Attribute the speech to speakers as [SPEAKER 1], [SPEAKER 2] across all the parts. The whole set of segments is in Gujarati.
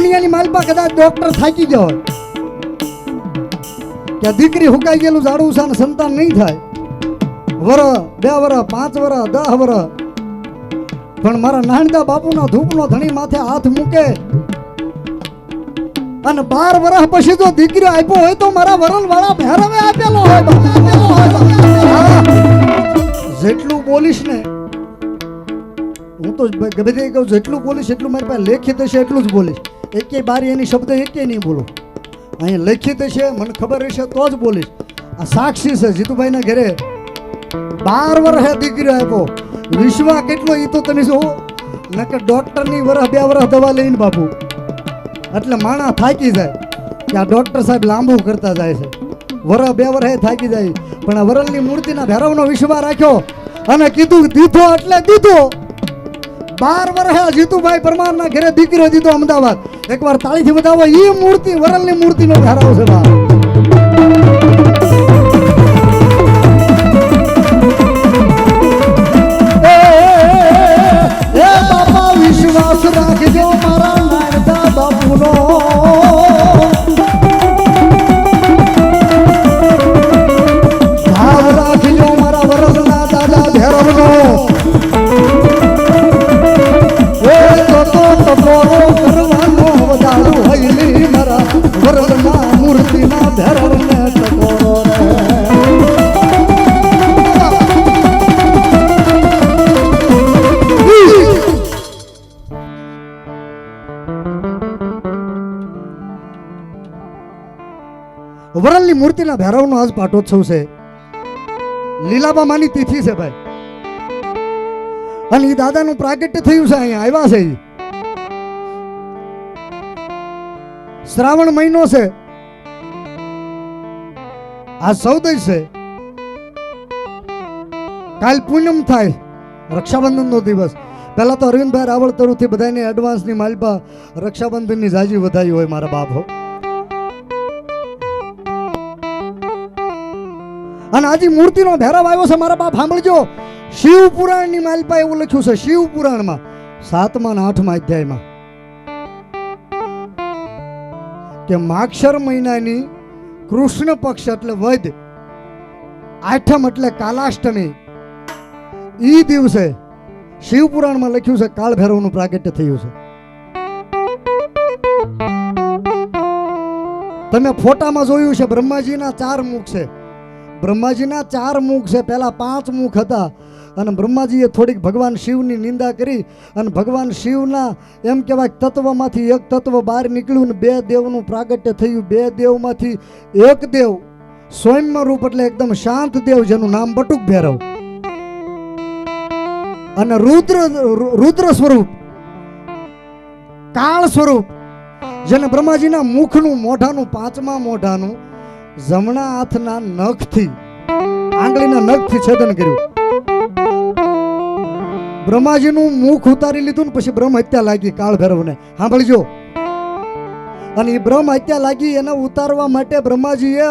[SPEAKER 1] દુનિયાની માલપા કદાચ ડોક્ટર થાકી ગયો હોય, કે દીકરી હુકાઈ ગયેલું ઝાડું છે સંતાન નહીં થાય, વર, બે વર, પાંચ વર, દહ વર પણ મારા નાનદા બાપુનો ધૂપનો ધણી માથે હાથ મૂકે અને બાર વર્ષ પછી જો દીકરી આપ્યો હોય તો મારા વરણ વાળા ભેરવે આપેલો હોય. જેટલું બોલીશ ને, હું તો ગમે કહું જેટલું બોલીશ એટલું મારી પાસે લેખિત હશે એટલું જ બોલીશ એકે બારી એની શબ્દ એકે નહીં બોલું. અહીં લેખિત છે, મને ખબર હશે તો જ બોલીશ. આ સાક્ષી છે જીતુભાઈના ઘરે. બાર વર્ષે દીકરી આપ્યો. વિશ્વા કેટલો એ તો તમે જો નકર ડોક્ટરની વરસ બે વરસ દવા લઈને બાપુ. એટલે માણા થાકી જાય. કે આ ડોક્ટર સાહેબ લાંબુ કરતા જાય છે. વર બે વરસે થાકી જાય. પણ આ વરલની મૂર્તિના ભૈરવનો વિશ્વા રાખ્યો અને કીધું, દીધો એટલે દીધો. બાર વર્ષે જીતુભાઈ પરમારના ઘરે દીકરો જીતો અમદાવાદ. એકવાર તાળીથી બતાવો એ મૂર્તિ, વરલની મૂર્તિનો મૂર્તિ છે બા છે બાપા, વિશ્વાસ રાખજો મારા વરલની મૂર્તિના ભૈરવનો આજ પાટોત્સવ છે. લીલાબા માની તિથિ છે ભાઈ. અને એ દાદાનું પ્રાગટ્ય થયું છે અહીંયા, આવ્યા છે એ શ્રાવણ મહિનો છે. આ સૌદય છે. કાલ પૂનમ થાય, રક્ષાબંધનનો દિવસ. પહેલા તો અરવિંદભાઈ રાવળ તરફથી બધાને એડવાન્સની માલપા રક્ષાબંધનની જાજી વધાઈ હોય મારા બાપ. હો અને આજે મૂર્તિનો ભૈરવ આવ્યો છે, મારા બાપ, સાંભળજો. શિવ પુરાણની માલપા એવું લખ્યું છે શિવ પુરાણમાં સાતમા અને આઠમા અધ્યાયમાં, કે માક્ષર મહિનાની કૃષ્ણ પક્ષ એટલે વધ આઠમ એટલે કાલાષ્ટમી, ઈ દિવસે શિવપુરાણમાં લખ્યું છે કાળ ભૈરવનું પ્રાગટ્ય થયું છે. તમે ફોટામાં જોયું છે, બ્રહ્માજીના ચાર મુખ છે. બ્રહ્માજીના ચાર મુખ છે. પહેલાં પાંચ મુખ હતા. અને બ્રહ્માજીએ થોડીક ભગવાન શિવની નિંદા કરી. અને ભગવાન શિવના એમ કહેવાય તત્વમાંથી એક તત્વ બહાર નીકળ્યું ને બે દેવનું પ્રાગટ્ય થયું. બે દેવમાંથી એક દેવ સ્વયં રૂપ એટલે એકદમ શાંત દેવ જેનું નામ બટુક ભૈરવ. અને રુદ્ર રુદ્ર સ્વરૂપ, કાળ સ્વરૂપ, જેને બ્રહ્માજીના મુખનું મોઢાનું પાંચમા મોઢાનું જમણા હાથના નખથી, આંગળીના નખથી છેદન કર્યું. બ્રહ્માજીનું મુખ ઉતારી લીધું ને પછી બ્રહ્મ હત્યા લાગી કાળ ભૈરવને સાંભળજો. અને એ બ્રહ્મ હત્યા લાગી એને ઉતારવા માટે બ્રહ્માજીએ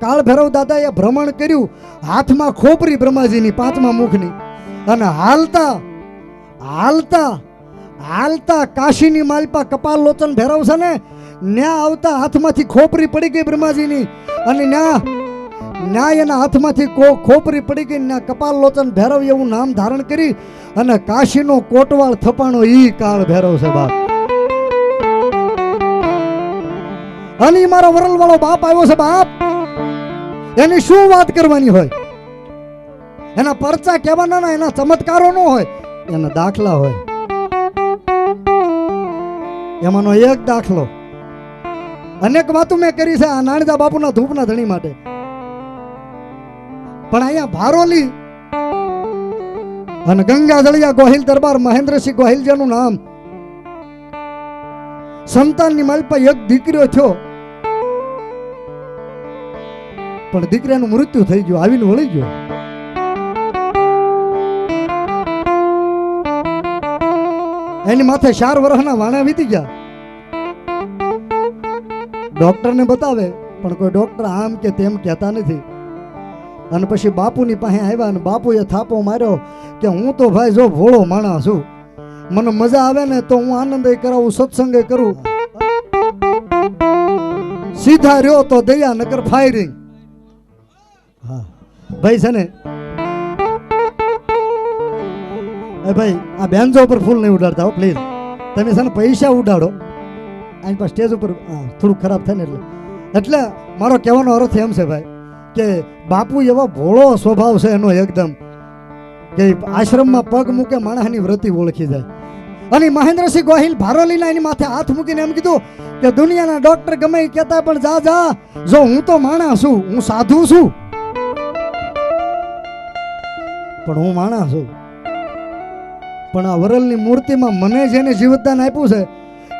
[SPEAKER 1] કાળ ભૈરવ દાદાએ ભ્રમણ કર્યું. હાથમાં ખોપરી બ્રહ્માજીની, પાંચમા મુખની. અને હાલતા હાલતા હાલતા કાશીની માલપા કપાલ લોચન ભૈરવ છે ને ન્યા આવતા હાથમાંથી ખોપરી પડી ગઈ બ્રહ્માજીની. અને ન્યા ન્યાય એના હાથમાંથી ખોપરી પડી ગઈ ના કપાલ લોચન ભૈરવ એવું નામ ધારણ કરી અને કાશીનો કોટવાળ થપાણો ઈ કાળ ભૈરવ છે બાપ. અને મારો વરલ વાળો બાપ આવ્યો છે બાપ. એની શું વાત કરવાની હોય? એના પરચા કહેવાના ના, એના ચમત્કારો ન હોય, એના દાખલા હોય. એમાંનો એક દાખલો. અનેક વાતો મેં કરી છે આ નાણદા બાપુના ધૂપના ધણી માટે. પણ અહીંયા ભારોલી અને ગંગા જળિયા ગોહિલ દરબાર મહેન્દ્રસિંહ ગોહિલ જેનું નામ સંતાનની માલપા એક દીકરીઓ થયો. પણ દીકરાનું મૃત્યુ થઈ ગયું, આવીને વળી ગયો. એની માથે ચાર વર્ષના વાણા વીતી ગયા. ડોક્ટરને બતાવે, પણ કોઈ ડોક્ટર આમ કે તેમ કહેતા નથી. અને પછી બાપુની પાસે આવ્યા અને બાપુએ થાપો માર્યો કે હું તો ભાઈ જો ભોળો માણસ છું, મને મજા આવે ને તો હું આનંદ કરાવું, સત્સંગે કરું. સીધા રહ્યો તો દયા નકર ફાયરિંગ. હા, ભાઈ છે ને? એ ભાઈ, આ બેન્ચો પર ફૂલ નહીં ઉડાડતા હો પ્લીઝ તમે છે ને પૈસા ઉડાડો. આની પાસે સ્ટેજ ઉપર થોડું ખરાબ થાય ને એટલે. એટલે મારો કહેવાનો અર્થ એમ છે ભાઈ, કે બાપુ એવો ભોળો સ્વભાવ છે એનો એકદમ, કે આશ્રમમાં પગ મૂકે માણસની વૃત્તિ ઓળખી જાય. અને મહેન્દ્રસિંહ ગોહિલ ભારોલીના એની માથે હાથ મૂકીને એમ કીધું કે દુનિયાના ડોક્ટર ગમે એ કહેતા પણ જા જા, જો હું તો માણસ છું, હું સાધુ છું. પણ હું માણસ છું. પણ આ વરલની મૂર્તિમાં મને જેને જીવતદાન આપ્યું છે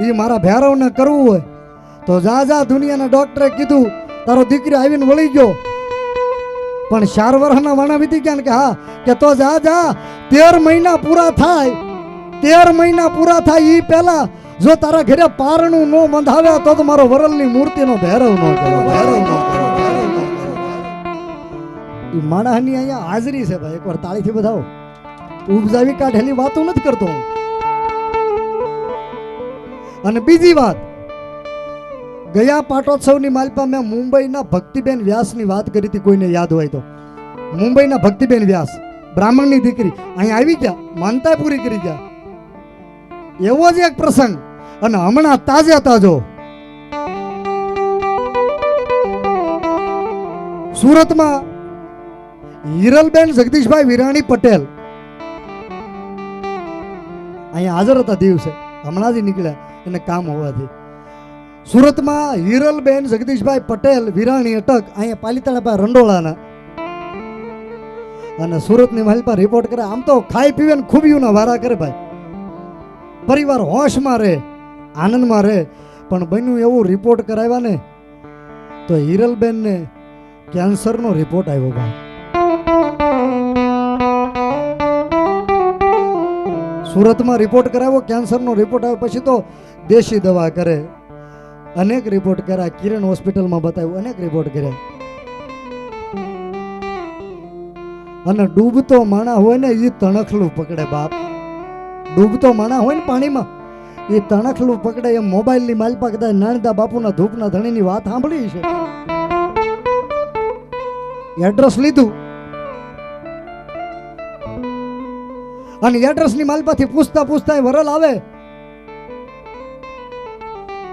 [SPEAKER 1] એ મારા ભૈરવને કરવું હોય. તો જા જા દુનિયાના ડોક્ટરે કીધું, તારો દીકરી આવીને વળી ગયો. પણ ચાર વર્ષના વાણા વીતી ગયા કે હા, કે તો જા જા, તેર મહિના પૂરા થાય. તેર મહિના પૂરા થાય એ પહેલા, જો તારા ઘરે પારણું નો બંધાવે, તો તો મારો વરલની મૂર્તિનો ભૈરવ નો કરો ભૈરવ નો કરો એ માણસની અહીંયા હાજરી છે ભાઈ, એકવાર તાળીથી બધાઓ. ઉપજાવી કાઢેલી વાતો નથી કરતો હું. અને બીજી વાત, ગયા પાટોત્સવની માલપા મેં મુંબઈના ભક્તિબેન વ્યાસની વાત કરી હતી, કોઈને યાદ હોય તો. મુંબઈના ભક્તિબેન વ્યાસ, બ્રાહ્મણની દીકરી અહીંયા આવી ગયા, માનતા પૂરી કરી ગયા. એવો જ એક પ્રસંગ, અને હમણાં તાજે તાજો. સુરતમાં હિરલબેન જગદીશભાઈ વિરાણી પટેલ અહીંયા હાજર હતા દિવસે, હમણાં જ નીકળ્યા. એને કામ હોવાથી સુરતમાં હિરલબેન જગદીશભાઈ પટેલ, વિરાણી અટક, અહીંયા પાલીતાણા પાસે રંડોળાના. અને સુરતની મહેલ પર રિપોર્ટ કરે, આમ તો ખાઈ પીવે ને ખૂબીઓના વારા કરે ભાઈ. પરિવાર હોશમાં રહે, આનંદમાં રહે, પણ બન્યું એવું રિપોર્ટ કરાવ્યા ને, તો હિરલબેનને કેન્સરનો રિપોર્ટ આવ્યો ભાઈ. સુરતમાં રિપોર્ટ કરાવો કેન્સરનો રિપોર્ટ આવે પછી તો દેશી દવા કરે. અનેક રિપોર્ટ કર્યા. કિરણ હોસ્પિટલમાં બતાવ્યું, અનેક રિપોર્ટ કર્યા. અને ડૂબતો માણા હોય ને એ તણખલું પકડે બાપ. ડૂબતો માણા હોય ને પાણીમાં એ તણખલું પકડે. એમ મોબાઈલની માલપા કદાચ નાણદા બાપુના ધૂપના ધણીની વાત સાંભળી છે એડ્રેસ લીધું. અને એડ્રેસની માલપાથી પૂછતા પૂછતા એ વરલ આવે.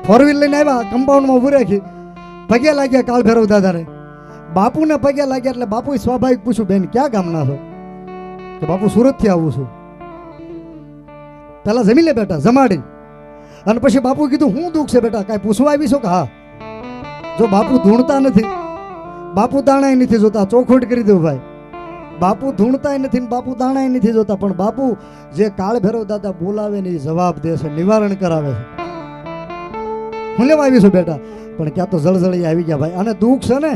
[SPEAKER 1] ફોર વ્હીલ લઈને આવ્યા કમ્પાઉન્ડમાં ઉભું રાખી. પગે લાગ્યા કાળ ભૈરવ દાદાને. બાપુને પગે લાગ્યા એટલે બાપુએ સ્વાભાવિક પૂછ્યું, બેન, ક્યાં ગામના છો? તો બાપુ સુરતથી આવું છું. પેલા જમી લે બેટા જમાડી. અને પછી બાપુ કીધું, હું દુઃખ છે બેટા, કાંઈ પૂછવા આવી છો કે હા? જો બાપુ ધૂણતા નથી, બાપુ દાણાય નથી જોતા, ચોખવટ કરી દઉં ભાઈ. બાપુ ધૂણતાય નથી ને બાપુ દાણાય નથી જોતા, પણ બાપુ જે કાળ ભૈરવ દાદા બોલાવે ને જવાબ દે છે, નિવારણ કરાવે છે. હું લેવા આવી બેટા, પણ ક્યાં તો જળજળી આવી ગયા ભાઈ. અને દુઃખ છે ને,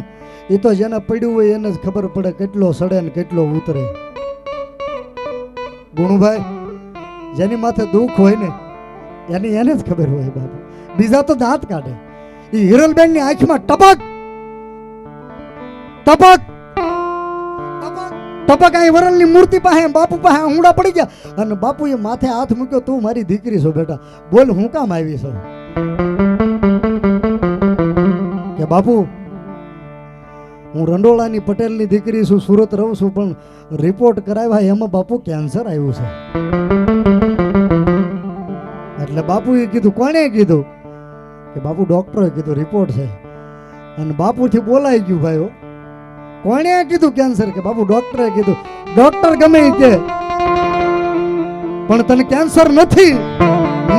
[SPEAKER 1] એ તો જેને પડ્યું હોય એને જ ખબર પડે કેટલો સડે ને કેટલો ઉતરે. ગુણુભાઈ, જેની માથે દુઃખ હોય ને, એની એને જ ખબર હોય બાપુ. બીજા તો દાંત કાઢે. એ હિરલબેનની આંખમાં ટપક ટપક ટપક અહીં વરલની મૂર્તિ પાસે, બાપુ પાસે ઊંડા પડી ગયા. અને બાપુએ માથે હાથ મૂક્યો, તું મારી દીકરી છો બેટા. બોલ, હું કામ આવી છું? કે બાપુ, હું રંડોળાની પટેલની દીકરી છું, સુરત રહું છું, પણ રિપોર્ટ કરાવ્યા એમાં બાપુ કેન્સર આવ્યું છે. એટલે બાપુએ કીધું, કોણે કીધું? કે બાપુ ડૉક્ટરે કીધું રિપોર્ટ છે. અને બાપુથી બોલાઈ ગયું ભાઈ હો. કોણે કીધું કેન્સર કે બાપુ ડોક્ટરે કીધું ડોક્ટર ગમે કે. પણ તને કેન્સર નથી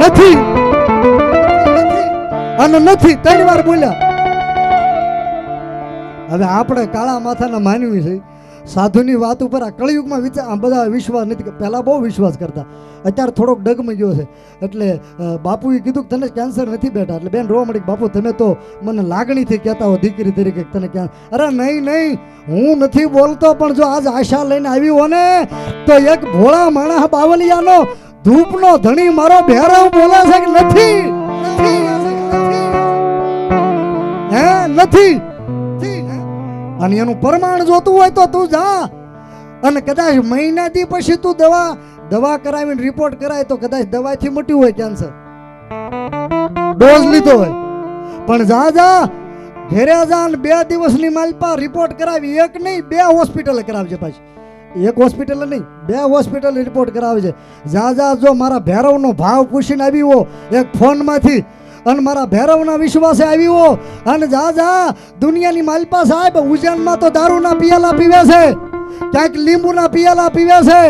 [SPEAKER 1] નથી. અને નથી, ત્રણ વાર બોલ્યા. હવે આપણે કાળા માથાના માનવી છે સાધુની વાત ઉપર આ કળિયુગમાં વિચાર બધા વિશ્વાસ નથી પહેલાં બહુ વિશ્વાસ કરતા. અત્યારે થોડોક ડગમી ગયો છે. એટલે બાપુએ કીધું કે તને કેન્સર નથી બેઠા એટલે બેન રોવા મળી બાપુ, તમે તો મને લાગણીથી કહેતા હો દીકરી તરીકે તને ક્યાં અરે નહીં નહીં. હું નથી બોલતો, પણ જો આજ આશા લઈને આવી હો ને તો એક ભોળા માણસ બાવલિયાનો ધૂપનો ધણી મારો ભેરવ બોલે છે કે નથી. હે, નથી. અને એનું પ્રમાણ જોતું હોય તો તું જા. અને કદાચ મહિનાથી પછી તું દવા દવા કરાવીને રિપોર્ટ કરાય તો કદાચ દવાથી મટ્યું હોય કેન્સર ડોઝ લીધો હોય. પણ જા જા. ઘેરે જા ને બે દિવસની માલપા રિપોર્ટ કરાવી. એક નહીં, બે હોસ્પિટલે કરાવજે પાછી. એક હોસ્પિટલ નહીં, બે હોસ્પિટલ રિપોર્ટ કરાવે છે જા જા, જો મારા ભૈરવનો ભાવ પૂછીને આવ્યો, એક ફોનમાંથી અને મારા ભૈરવના વિશ્વાસે આવ્યો અને જા જા, દુનિયાની માલપા સાહેબ, ઉજ્જૈનમાં તો દારૂના પિયાલા પીવે છે. ક્યાંક લીંબુના પિયાલા પીવે છે.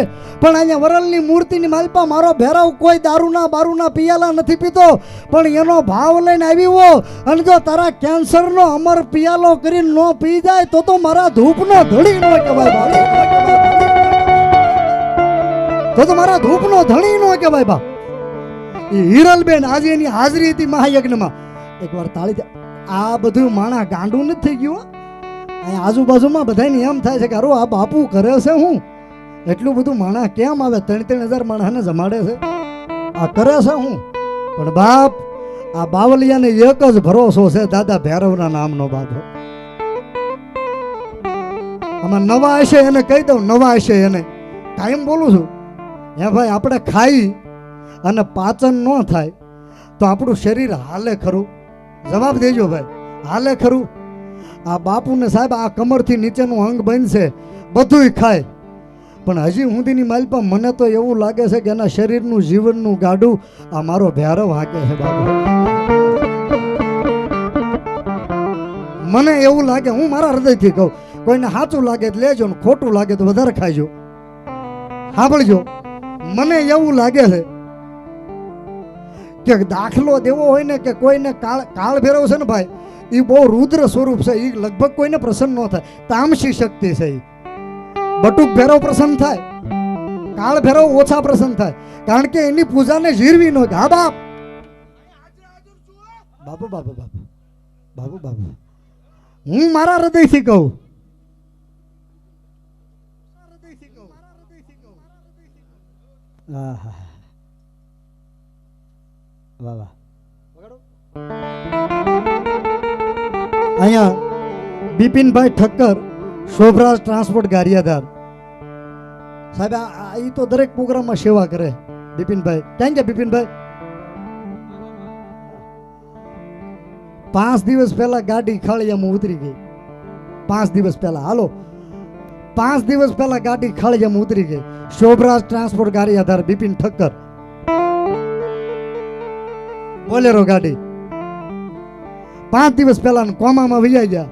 [SPEAKER 1] પણ અહીંયા વરલની મૂર્તિની માલપા મારો ભૈરવ કોઈ દારૂના બારૂના પિયાલા નથી પીતો. પણ એનો ભાવ લઈને આવ્યો અને જો તારા કેન્સરનો અમર પિયાલો કરીને ન પી જાય, તો તો મારા ધૂપનો ધણી નો કહેવાય બા તો તો મારા ધૂપનો ધણી નો કહેવાય બા એ હિરલબેન આજે એની હાજરી હતી મહાયજ્ઞમાં. એકવાર તાળી. આ બધું માણા ગાંડું નથી થઈ ગયું અહીંયા આજુબાજુમાં બધાને એમ થાય છે કે અરો આ બાપુ કરે છે હું? એટલું બધું માણા કેમ આવે? ત્રણ ત્રણ હજાર માણસને જમાડે છે? આ કરે છે હું? પણ બાપ, આ બાવલિયાને એક જ ભરોસો છે દાદા ભૈરવના નામનો બાપો આમાં નવા હશે એને કહી દઉં, નવા હશે એને. કાયમ બોલું છું. હે ભાઈ, આપણે ખાઈ અને પાચન ન થાય, તો આપણું શરીર હાલે ખરું? જવાબ દેજો ભાઈ, હાલે ખરું? આ બાપુને સાહેબ આ કમરથી નીચેનું અંગ બનશે, બધુંય ખાય. પણ હજી હુંદીની માલપા મને તો એવું લાગે છે કે એના શરીરનું જીવનનું ગાડું આ મારો ભૈરવ હાકે છે બાપુ. મને એવું લાગે, હું મારા હૃદયથી કહું, કોઈને સાચું લાગે તો લેજો ને ખોટું લાગે તો વધારે ખાઈજો. સાંભળજો, મને એવું લાગે છે કે દાખલો દેવો હોય ને કે કોઈને કાળ કાળ ભેરવ છે ને ભાઈ એ બહુ રુદ્ર સ્વરૂપ છે એ લગભગ કોઈને પ્રસન્ન ન થાય. તામસી શક્તિ છે એ બટુક ભેરવ પ્રસન્ન થાય. કાળ ભેરવ ઓછા પ્રસન્ન થાય. કારણ કે એની પૂજાને જીરવી ન હા, બાપ. બાપુ બાપુ બાપુ. બાપુ બાપુ. હું મારા હૃદયથી કહું. આહા. વાહ વાહ. અહીંયા બિપિનભાઈ ઠક્કર, શોભરાજ ટ્રાન્સપોર્ટ ગારિયાધાર. સાહેબ, આ- તો દરેક પ્રોગ્રામમાં સેવા કરે, બિપિનભાઈ. ક્યાં ગયા બિપિનભાઈ? પાંચ દિવસ પહેલા ગાડી ખાળિયામાં ઉતરી ગઈ. પાંચ દિવસ પહેલા. હાલો. પાંચ દિવસ પહેલા ગાડી ખાળિયામાં ઉતરી ગઈ. શોભરાજ ટ્રાન્સપોર્ટ ગારિયાધાર બિપિન ઠક્કર. બોલેરો ગાડી. પાંચ દિવસ પહેલા કોમામાં વિજાઈ ગયા.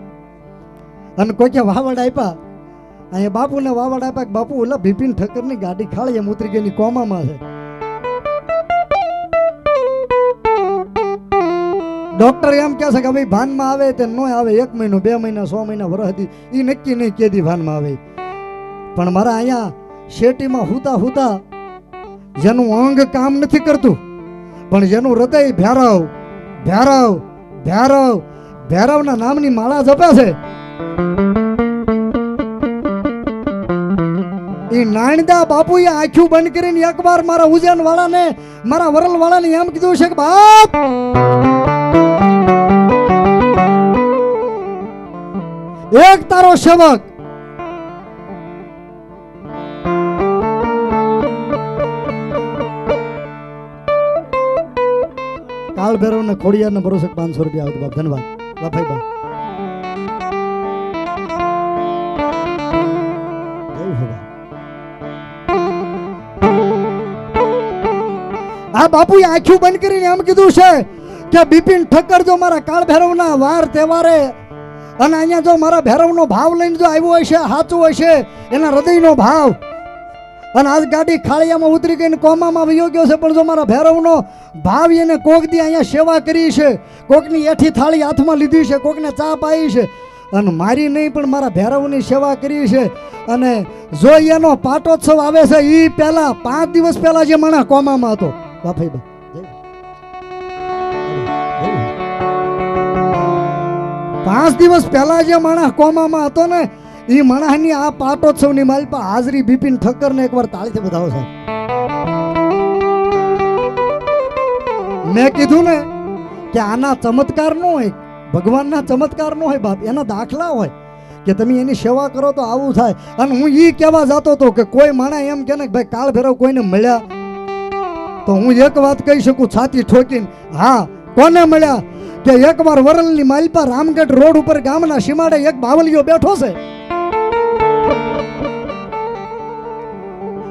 [SPEAKER 1] અને કોઈ કે વાવડ આપ્યા. અહીંયા બાપુને વાવડ આપ્યા કે બાપુ ઓલા બિપિન ઠક્કરની ગાડી ખાળી, એમ ઉતરી ગઈ કોમામાં છે. ડોક્ટર એમ કહે છે કે ભાઈ ભાનમાં આવે તે ન આવે, એક મહિનો, બે મહિના, સો મહિના વરસ હતી. એ નક્કી નહીં કેદી ભાનમાં આવે. પણ મારા અહીંયા શેટીમાં હુતા હુતા જેનું અંગ કામ નથી કરતું. પણ જેનું હૃદય ભેરવ ભેરવ, ભૈરવ, ભૈરવના નામની માળા જપે છે. એ નાણદા બાપુએ આખું બંધ કરીને એકવાર મારા ઉજ્જૈન વાળાને મારા વરલ વાળાને એમ કીધું છે કે, બાપ! એક તારો સેવક કાળ ભૈરવ ને ખોડિયાર ને ભરોસે પાંચસો રૂપિયા આવતું બાપ. ધન્યવાદ. બાપ. બા આ બાપુએ આંખ્યું બંધ કરીને એમ કીધું છે કે બિપિન ઠક્કર જો મારા કાળ ભૈરવના વાર તહેવારે અને અહીંયા જો મારા ભૈરવનો ભાવ લઈને જો આવ્યો હશે સાચું હશે એના હૃદયનો ભાવ અને આજ ગાડી ખાળિયામાં ઉતરી ગઈને કોમામાં વયો ગયો છે. પણ જો મારા ભૈરવનો ભાવ એને કોક દી અહીંયા સેવા કરી છે, કોકની એઠી થાળી હાથમાં લીધી છે, કોકને ચા પાઈ છે, અને મારી નહીં, પણ મારા ભૈરવની સેવા કરી છે. અને જો એનો પાટોત્સવ આવે છે એ પહેલાં પાંચ દિવસ પહેલાં જે માણસ કોમામાં હતો. બાફાઈ પાંચ દિવસ પહેલા જે માણસ કોમામાં હતો ને એ માણસની આ પાટોત્સવની માલપા હાજરી બિપિન ઠક્કરને એકવાર તાળીથી બતાવો સાહેબ. મેં કીધું ને કે આના ચમત્કાર ન હોય, ભગવાનના ચમત્કાર ન હોય, બાપ, એના દાખલા હોય, કે તમે એની સેવા કરો તો આવું થાય. અને હું એ કહેવા જતો હતો કે કોઈ માણા એમ કે ને ભાઈ કાળ ભેરવ કોઈને મળ્યા? તો હું એક વાત કહી શકું, છાતી ઠોકીને, હા, કોને મળ્યા? કે એકવાર વરલની માલપા રામગઢ રોડ ઉપર ગામના સીમાડે એક બાવલિયો બેઠો છે.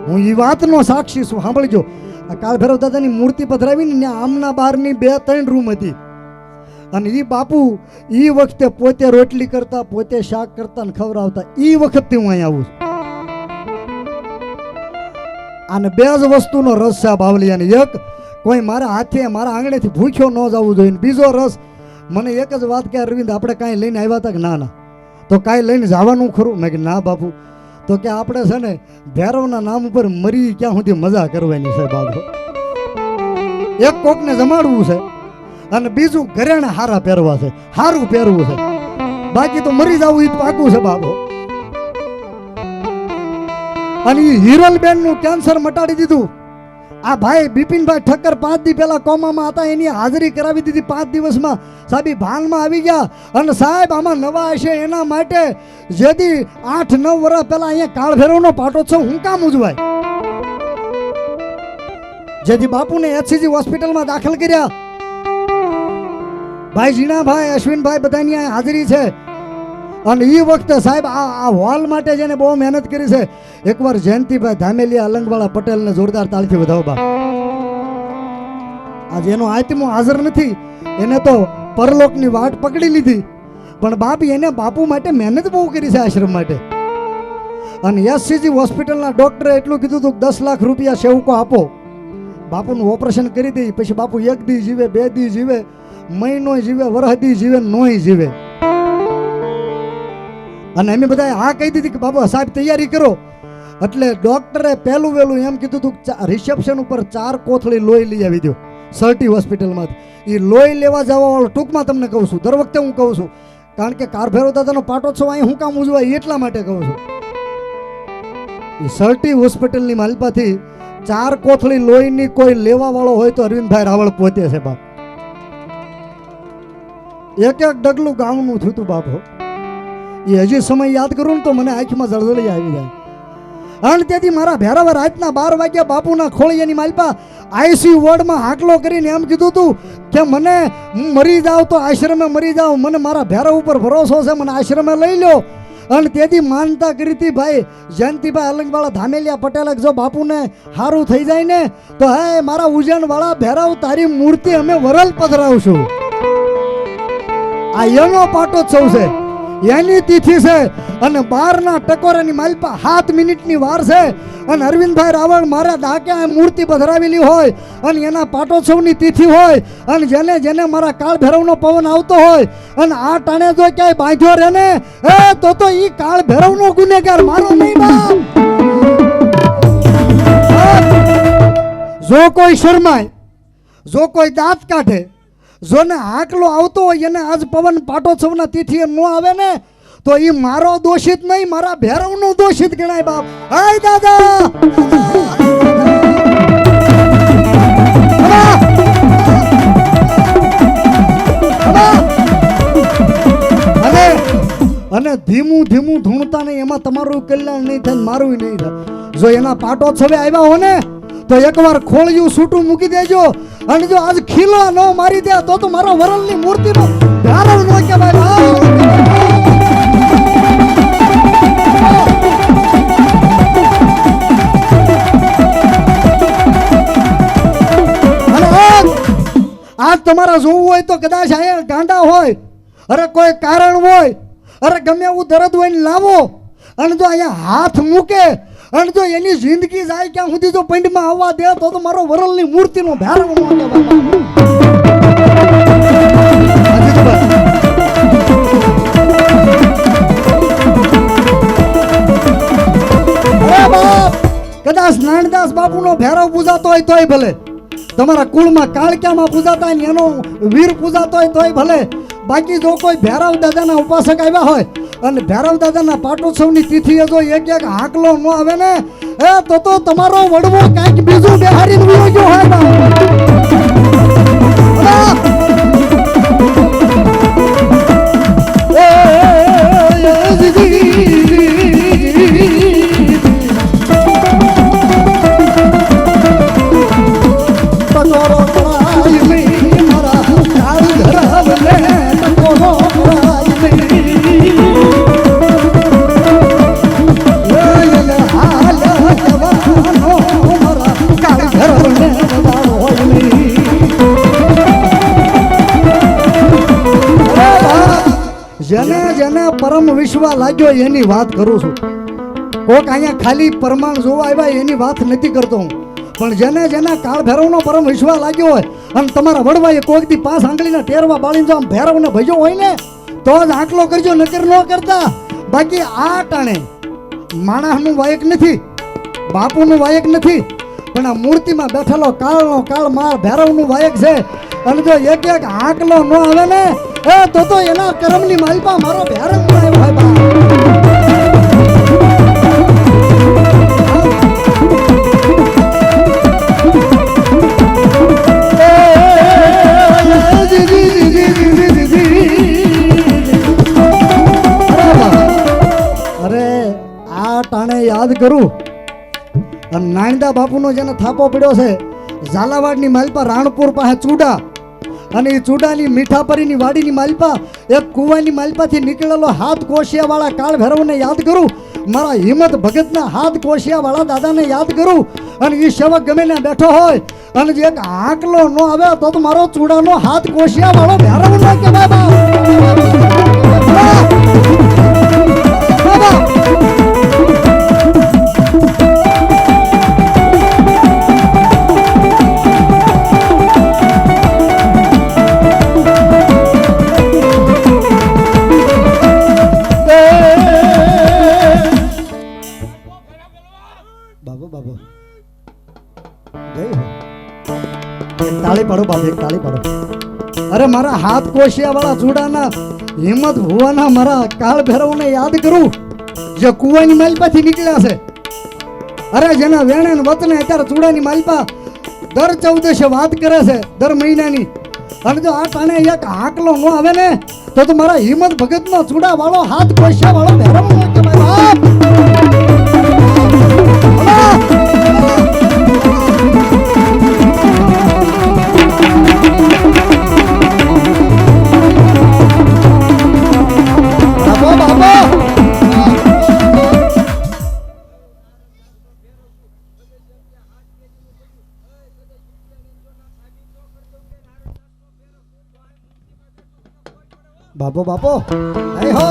[SPEAKER 1] હું ઈ વાતનો સાક્ષી છું, સાંભળજો. આ કાળ ભૈરવ દાદાની મૂર્તિ પધરાવીને ત્યાં આમના બહારની બે ત્રણ રૂમ હતી. અને એ બાપુ એ વખતે પોતે રોટલી કરતા, પોતે શાક કરતા ને ખવડાવતા એ વખતથી હું અહીંયા આવું અને બે જ વસ્તુનો રસ છે અને એક, કોઈ મારા હાથે, મારા આંગણેથી ભૂખ્યો ન જવું જોઈએ. ને બીજો રસ, મને એક જ વાત કે, અરવિંદ, આપણે કાંઈ લઈને આવ્યા હતા કે ના ના. તો કાંઈ લઈને જવાનું ખરું? મેં કે ના બાપુ તો કે આપણે છે ને ભૈરવના નામ ઉપર મરી ક્યાં સુધી મજા કરવાની છે બાબો? એક કોકને જમાડવું છે અને બીજું ઘરેણા હારા પહેરવા છે, હારું પહેરવું છે. બાકી તો મરી જવું એ પાકું છે બાબો. અને હિરલબેનનું કેન્સર મટાડી દીધું. આ ભાઈ બિપિનભાઈ ઠક્કર પાંચ દિવસ પહેલા કોમામાં હતા, એની હાજરી કરાવી દીધી પાંચ દિવસમાં. સાહેબ ભાનમાં આવી ગયા અને સાહેબ, આમાં નવા હશે એના માટે જેથી આઠ નવ વર્ષ પહેલા અહીંયા કાળભેરવનો પાટોત્સવ હું કામ ઉજવાય. જેથી બાપુને એચસીજી હોસ્પિટલમાં દાખલ કર્યા. ભાઈ જીણાભાઈ અશ્વિનભાઈ બધાની હાજરી છે. અને એ વખતે સાહેબ આ આ હોલ માટે જેને બહુ મહેનત કરી છે, એકવાર જયંતિભાઈ ધામેલિયા અલંગવાળા પટેલને જોરદાર તાળથી વધાવવા આજે એનો આત્મો હાજર નથી, એને તો પરલોકની વાટ પકડી લીધી. પણ બાપ એને બાપુ માટે મહેનત બહુ કરી છે આશ્રમ માટે. અને એસસીજી હોસ્પિટલના ડોક્ટરે એટલું કીધું હતું દસ લાખ રૂપિયા સેવકો આપો. બાપુનું ઓપરેશન કરી દઈ પછી બાપુ એક દી જીવે, બે દી જીવે મહિનો જીવે વરહદી જીવે, નોય જીવે. અને અમે બધા હા કહી દીધી કે બાબા સાહેબ, તૈયારી કરો. એટલે ડૉક્ટરે પહેલું વહેલું એમ કીધું હતું રિસેપ્શન ઉપર ચાર કોથળી લોહી લઈ આવી દો સર્ટી હોસ્પિટલમાંથી. એ લોહી લેવા જવાવાળો ટૂંકમાં તમને કહું છું, દર વખતે હું કહું છું, કારણ કે કારભેરો દાદાનો પાટોત્સવ અહીં હું કામ ઉજવાય એટલા માટે કહું છું. એ સર્ટી હોસ્પિટલની માલપાથી ચાર કોથળી લોહીની કોઈ લેવાવાળો હોય તો અરવિંદભાઈ રાવળ પોતે છે બાપ. એક એક ડગલું ગામનું થયું હતું બાપો એ હજી સમય યાદ કરું ને તો મને આંખમાં જળજળી આવી જાય. અને તેથી મારા ભેરાવા રાતના બાર વાગ્યા બાપુના ખોળિયાની માલપા આઈસીયુ વોર્ડમાં હાકલો કરીને એમ કીધું હતું કે મને મરી જાઉં તો આશ્રમે મરી જાઉં મને મારા ભેરા ઉપર ભરોસો છે, મને આશ્રમે લઈ લો અને તેથી માનતા કરી હતી, ભાઈ, જયંતિભાઈ અલંગવાળા ધામેલિયા પટેલ જો બાપુને સારું થઈ જાય ને, તો હે, મારા ઉજણવાળા ભેરાવ, તારી મૂર્તિ અમે વરલ પધરાવશું. આ યંગો પાટોત્સવ છે. એની તિથિ છે અને બારના ટકોરાની માલપા સાત મિનિટની વાર છે. અને અરવિંદભાઈ રાવળ મારા દાક્યા મૂર્તિ પધરાવેલી હોય અને એના પાટોત્સવની તિથિ હોય અને જેને જેને મારા કાળ ભૈરવનો પવન આવતો હોય અને આ ટાણે જો ક્યાંય બાંધ્યો રહે ને એ તો તો ઈ કાળ ભૈરવનો ગુનેગાર, મારો નહીં બાપ. જો કોઈ શરમાય, જો કોઈ દાંત કાઢે જોને હાકલો આવતો હોય એને આજ પવન પાટોત્સવના તિથિએ ન આવે ને, તો એ મારો દોષિત નહીં, મારા ભૈરવનો દોષિત ગણાય બાપ હાય દાદા! અને ધીમું ધીમું ધૂણતા નહીં એમાં તમારું કલ્યાણ નહીં થાય મારું નહીં થાય જો એના પાટોત્સવે આવ્યા હો ને તો એકવાર ખોળિયું છૂટું મૂકી દેજો. અને જો આજ ખીલો ન મારી દે, તો તો મારા વરલની મૂર્તિનો ધારણ ન કહેવાય. આજ તમારા જોવું હોય તો કદાચ અહીંયા ગાંડા હોય, અરે કોઈ કારણ હોય, અરે ગમે એવું દરદ હોય ને લાવો. અને જો અહીંયા હાથ મૂકે અને જો એની જિંદગી જાય ક્યાં સુધી જો પંડમાં આવવા દે, તો મારો વરલની મૂર્તિનો ભેરવ નો કદાચ નાનદાસ બાપુનો ભેરવ પૂજાતો હોય તોય ભલે. તમારા કુળમાં કાળક્યામાં પૂજાતા હોય એનો વીર પૂજાતો હોય તોય ભલે. બાકી જો કોઈ ભેરવ દાદાના ઉપાસક આવ્યા હોય અને ભૈરવ દાદાના પાટોત્સવની તિથિએ જો એક એક હાકલો ન આવે ને એ તો તો તમારો વડવો કાંઈક બીજું બેહારી ગયો હોય બાપ. જેને જેને પરમ વિશ્વા લાગ્યો એની વાત કરું છું. કોક અહીંયા ખાલી પરમાણ જોવા આવ્યા એની વાત નથી કરતો હું. પણ જેને જેને કાળ ભૈરવનો પરમ વિશ્વા લાગ્યો હોય અને તમારા વડવાએ કોઈક દી પાંચ આંગળીના ટેરવા બાળીને જો આમ ભૈરવને ભજ્યો હોય ને, તો જ આંકલો કરજો, નકર ન કરતા. બાકી આ ટાણે માણસનું વાયક નથી, બાપુનું વાયક નથી, પણ આ મૂર્તિમાં બેઠેલો કાળનો કાળ માળ ભૈરવનું વાયક છે અને જો એક એક આંકલો ન આવે ને, એ તો તો એના કરમની માલપા મારો ભેરંગ પણ આવ્યો હોય યાદ કરું. અને નાણદા બાપુનો જેને થાપો પડ્યો છે ઝાલાવાડની માલપા રાણપુર પાસે ચૂડા. અને એ ચૂડાની મીઠાપરીની વાડીની માલપા, એક કુવાની માલપાથી નીકળેલો હાથ કોશિયાવાળા કાળ ભૈરવને યાદ કરું. મારા હિંમત ભગતના હાથ કોશિયાવાળા દાદાને યાદ કરું. અને એ સેવક ગમે ને બેઠો હોય, અને જે એક આંકલો ન આવે તો મારો ચૂડાનો હાથ કોશિયાવાળો ભૈરવ ન કહેવાય હાથ કોશિયા વાળા ચૂડાના હિંમત ભુવાના મારા કાળ ભૈરવને યાદ કરું. જે કુવાની માલપાથી નીકળ્યા છે. અરે જેના વેણે ને વતને અત્યારે ચૂડાની માલપા દર ચૌદશે વાત કરે છે, દર મહિનાની. અને જો આ ટાણે એક હાકલો ન આવે ને, તો તો મારા હિંમત ભગતનો ચૂડા વાળો હાથ કોશિયા વાળો ભૈરવ બાપ બાપો બાપો હો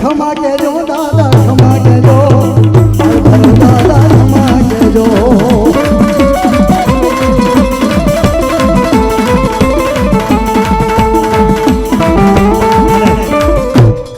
[SPEAKER 1] ખમા કેજો